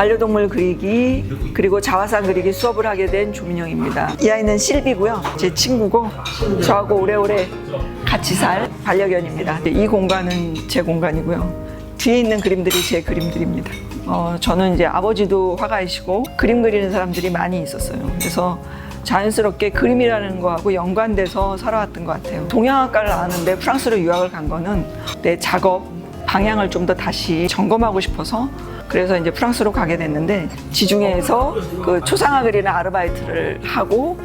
반려동물 그리기 그리고 자화상 그리기 수업을 하게 된 조민영입니다. 이 아이는 실비고요. 제 친구고 저하고 오래오래 같이 살 반려견입니다. 이 공간은 제 공간이고요. 뒤에 있는 그림들이 제 그림들입니다. 어, 저는 이제 아버지도 화가이시고 그림 그리는 사람들이 많이 있었어요. 그래서 자연스럽게 그림이라는 거하고 연관돼서 살아왔던 것 같아요. 동양학과를 나왔는데 프랑스로 유학을 간 거는 내 작업 방향을 좀 더 다시 점검하고 싶어서 그래서 이제 프랑스로 가게 됐는데 지중해에서 그 초상화 그리는 아르바이트를 하고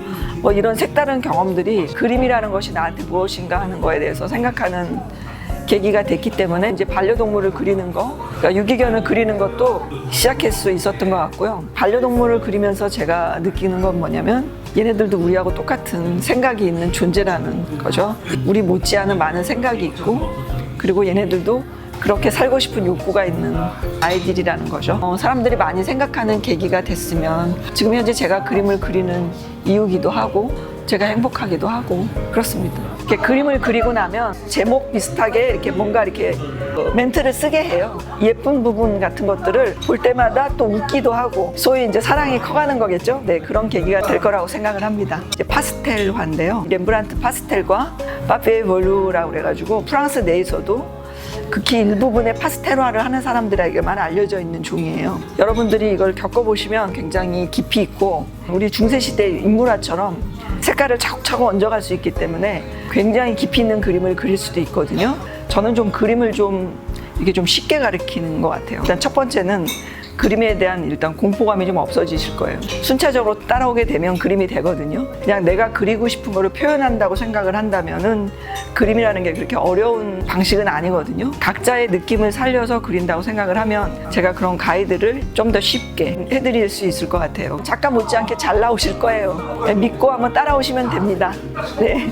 뭐 이런 색다른 경험들이 그림이라는 것이 나한테 무엇인가 하는 거에 대해서 생각하는 계기가 됐기 때문에 이제 반려동물을 그리는 거, 그러니까 유기견을 그리는 것도 시작할 수 있었던 것 같고요. 반려동물을 그리면서 제가 느끼는 건 뭐냐면 얘네들도 우리하고 똑같은 생각이 있는 존재라는 거죠. 우리 못지않은 많은 생각이 있고 그리고 얘네들도 그렇게 살고 싶은 욕구가 있는 아이들이라는 거죠. 어, 사람들이 많이 생각하는 계기가 됐으면 지금 현재 제가 그림을 그리는 이유기도 하고 제가 행복하기도 하고 그렇습니다. 이렇게 그림을 그리고 나면 제목 비슷하게 이렇게 뭔가 이렇게 어, 멘트를 쓰게 해요. 예쁜 부분 같은 것들을 볼 때마다 또 웃기도 하고 소위 이제 사랑이 커가는 거겠죠. 네 그런 계기가 될 거라고 생각을 합니다. 이제 파스텔화인데요. 렘브란트 파스텔과 파페 볼루라고 그래가지고 프랑스 내에서도 극히 일부분의 파스텔화를 하는 사람들에게만 알려져 있는 종이에요. 여러분들이 이걸 겪어보시면 굉장히 깊이 있고 우리 중세시대 인물화처럼 색깔을 차곡차곡 얹어갈 수 있기 때문에 굉장히 깊이 있는 그림을 그릴 수도 있거든요. 저는 좀 그림을 좀 이게 좀 쉽게 가르치는 것 같아요. 일단 첫 번째는 그림에 대한 일단 공포감이 좀 없어지실 거예요. 순차적으로 따라오게 되면 그림이 되거든요. 그냥 내가 그리고 싶은 거를 표현한다고 생각을 한다면은 그림이라는 게 그렇게 어려운 방식은 아니거든요. 각자의 느낌을 살려서 그린다고 생각을 하면 제가 그런 가이드를 좀 더 쉽게 해드릴 수 있을 것 같아요. 작가 못지않게 잘 나오실 거예요. 네, 믿고 한번 따라오시면 됩니다. 네.